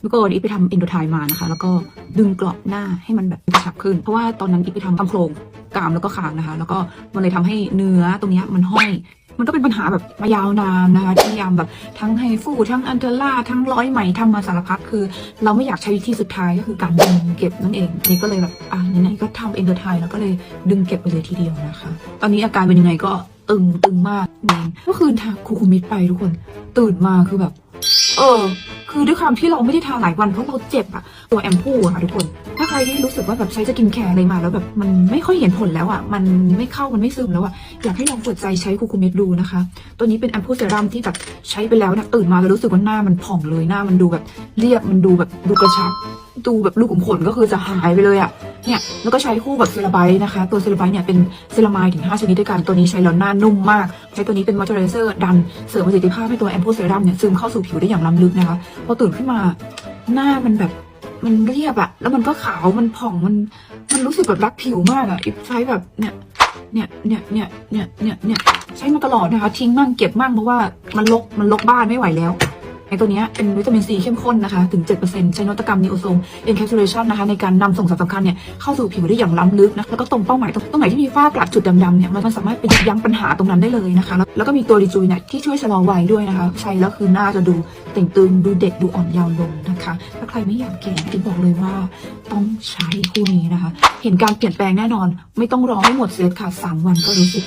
แล้วก็วันนี้ไปทำเอนโดไทมานะคะ แล้วก็ดึงกรอบหน้าให้มันแบบกระชับขึ้น เพราะว่าตอนนั้นอีกไปทำทำโครงกรามแล้วก็คางนะคะ แล้วก็มันเลยทำให้เนื้อตรงนี้มันห้อย มันก็เป็นปัญหาแบบมายาวนานนะคะที่พยายามแบบทั้งไฮฟูทั้งอันเทอร่าทั้งร้อยไหมทำมาสารพัดคือ เราไม่อยากใช้วิธีสุดท้ายก็คือการดึงเก็บนั่นเองนี่ก็เลยแบบอะไหนๆก็ทำเอนโดไทแล้วก็เลยดึงเก็บไปเลยทีเดียวนะคะ ตอนนี้อาการเป็นยังไงก็ตึงตึงมากเองเมื่อคืนทาคูคูมิดไปทุกคน ตื่นมาคือแบบ เออ คือด้วยความที่เราไม่ได้ทาหลายวันเพราะเราเจ็บอะตัวแอมพูอะค่ะทุกคน ถ้าใครที่รู้สึกว่าแบบใช้สกินแคร์อะไรมาแล้วแบบมันไม่ค่อยเห็นผลแล้วอะมันไม่เข้ามันไม่ซึมแล้วอะอยากให้ลองเปิดใจใช้คูคูเมดดูนะคะ ตัวนี้เป็นแอมพูเซรั่มที่แบบใช้ไปแล้วเนี่ยตื่นมาแล้วรู้สึกว่าหน้ามันผ่องเลยหน้ามันดูแบบเรียบมันดูแบบดูกระชับดูแบบลูกขุมขนก็คือจะหายไปเลยอะ เนี่ยแล้วก็ใช้คู่กับเซราไบต์นะคะ ตัวเซราไบต์เนี่ยเป็นเซรามายถึง 5 ชนิดด้วยกัน ตัวนี้ใช้แล้วหน้านุ่มมาก ใช้ตัวนี้เป็นมอยเจอไรเซอร์ดันเสริมประสิทธิภาพให้ตัวแอมพูเซรั่มเนี่ยซึมเข้าสู่ผิวได้อย่างล้ำลึกนะคะ พอตื่นขึ้นมาหน้ามันแบบมันเรียบอะแล้วมันก็ขาวมันผ่องมันมันรู้สึกแบบรักผิวมากอะอิฟใช้แบบเนี่ยเนี่ยเนี่ยเนี่ยเนี่ยเนี่ยเนี่ยใช้มาตลอดนะคะทิ้งมั่งเก็บมั่งเพราะว่ามันลกมันลกบ้านไม่ไหวแล้ว ตัวนี้เป็นวิตามินซีเข้มข้นนะคะ ถึง 7%ใช้นวัตกรรมนิโอโซมเอนแคปซูลเลชันนะคะในการนำส่งสารสำคัญเนี่ยเข้าสู่ผิวได้อย่างล้ำลึกนะแล้วก็ตรงเป้าหมายตรงตรงไหนที่มีฝ้ากระจุดดำๆเนี่ยมันสามารถไปยับยั้งปัญหาตรงนั้นได้เลยนะคะ แล้วแล้วก็มีตัวรีจูเนี่ยที่ช่วยชะลอวัยด้วยนะคะ ใช้แล้วคือหน้าจะดูเต่งตึงดูเด็กดูอ่อนเยาว์ลงนะคะ ถ้าใครไม่อยากแก่ที่บอกเลยว่าต้องใช้คู่นี้นะคะ เห็นการเปลี่ยนแปลงแน่นอน ไม่ต้องรอให้หมดเซตค่ะสามวันก็รู้สึก